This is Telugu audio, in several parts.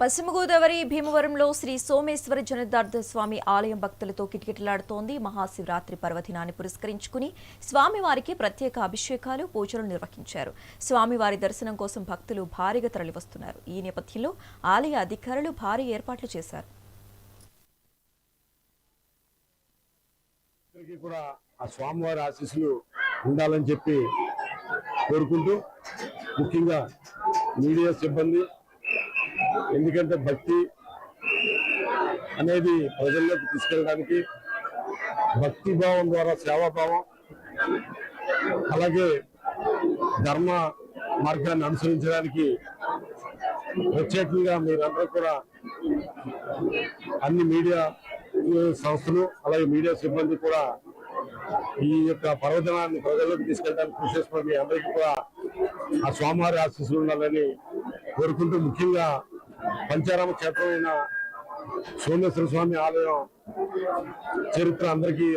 పశ్చిమ గోదావరి భీమవరంలో శ్రీ సోమేశ్వర జనదార్థ స్వామి ఆలయం భక్తులతో కిటకిటలాడుతోంది. మహాశివరాత్రి పర్వదినాన్ని పురస్కరించుకుని స్వామివారికి ప్రత్యేక అభిషేకాలు పూజలు నిర్వహించారు. స్వామివారి దర్శనం కోసం భక్తులు భారీగా తరలివస్తున్నారు. ఈ నేపథ్యంలో ఆలయ అధికారులు భారీ ఏర్పాట్లు చేశారు. కూడా ఆ స్వామివారి ఆశీస్సులు ఉండాలని చెప్పి కోరుకుంటూ ముఖ్యంగా మీడియా సిబ్బంది ఎందుకంటే భక్తి అనేది ప్రజల్లోకి తీసుకెళ్ళడానికి భక్తి భావం ద్వారా సేవాభావం అలాగే ధర్మ మార్గాన్ని అనుసరించడానికి ప్రత్యేకంగా మీరందరూ కూడా అన్ని మీడియా సంస్థలు అలాగే మీడియా సిబ్బంది కూడా ఈ యొక్క పర్వదినాన్ని ప్రజల్లోకి తీసుకెళ్ళడానికి కృషి చేస్తున్న మీ అందరికీ కూడా ఆ స్వామివారి ఆశీస్సులు ఉండాలని కోరుకుంటూ ముఖ్యంగా పంచారామ క్షేత్రమైన సోమేశ్వర స్వామి ఆలయం చరిత్ర అందరికీ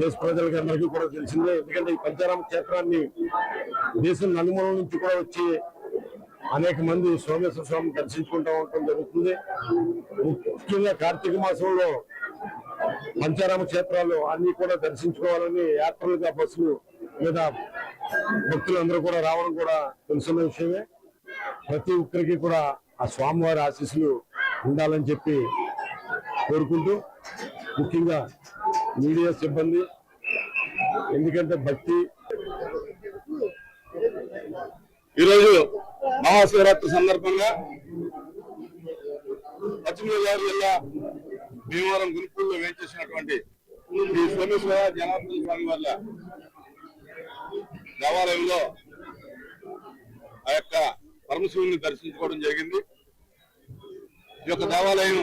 దేశ ప్రజలకి అందరికీ కూడా తెలిసిందే. ఎందుకంటే ఈ పంచారామ క్షేత్రాన్ని దేశం నలుమూల నుంచి కూడా వచ్చి అనేక మంది సోమేశ్వర స్వామిని దర్శించుకుంటూ ఉండటం జరుగుతుంది. ముఖ్యంగా కార్తీక మాసంలో పంచారామ క్షేత్రాలు అన్ని కూడా దర్శించుకోవాలని యాత్రలుగా బస్సులు మీద భక్తులందరూ కూడా రావడం కూడా తెలుసున్న విషయమే. ప్రతి ఒక్కరికి కూడా ఆ స్వామివారి ఆశీస్సులు ఉండాలని చెప్పి కోరుకుంటూ ముఖ్యంగా మీడియా సిబ్బంది ఎందుకంటే భక్తి ఈరోజు మహాశివరాత్రి సందర్భంగా పశ్చిమ గోదావరి జిల్లా భీమవరం గురుకుల్లో వేయించేసినటువంటి శ్రీ సోమేశ్వర జనార్దన స్వామి వల్ల దేవాలయంలో ఆ యొక్క పరమశివుని దర్శించుకోవడం జరిగింది. ఈ యొక్క దేవాలయం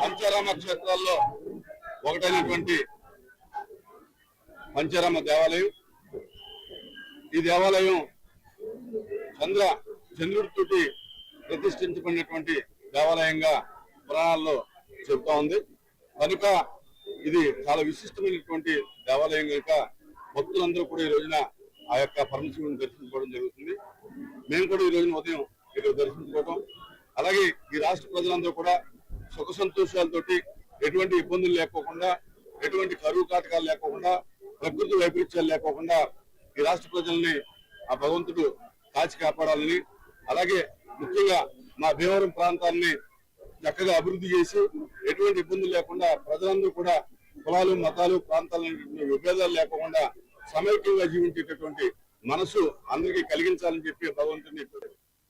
పంచారామ క్షేత్రాల్లో ఒకటైనటువంటి పంచారామ దేవాలయం. ఈ దేవాలయం చంద్ర చంద్రుడితోటి ప్రతిష్ఠించబడినటువంటి దేవాలయంగా పురాణాల్లో చెబుతా ఉంది. కనుక ఇది చాలా విశిష్టమైనటువంటి దేవాలయం కనుక భక్తులందరూ కూడా ఈ రోజున ఆ యొక్క పరమశివుని దర్శించుకోవడం జరుగుతుంది. మేము కూడా ఈ రోజున ఉదయం ఇక్కడ దర్శించుకోవడం అలాగే ఈ రాష్ట్ర ప్రజలందరూ కూడా సుఖ సంతోషాలతోటి ఎటువంటి ఇబ్బందులు లేకోకుండా ఎటువంటి కరువు కాటకాలు లేకోకుండా ప్రకృతి వైపరీత్యాలు లేకోకుండా ఈ రాష్ట్ర ప్రజల్ని ఆ భగవంతుడు కాచి కాపాడాలని అలాగే ముఖ్యంగా మా భీమవరం ప్రాంతాన్ని చక్కగా అభివృద్ధి చేసి ఎటువంటి ఇబ్బందులు లేకుండా ప్రజలందరూ కూడా కులాలు మతాలు ప్రాంతాలు విభేదాలు లేకుండా సమైక్యంగా జీవించేటటువంటి మనసు అందరికీ కలిగించాలని చెప్పి భగవంతుని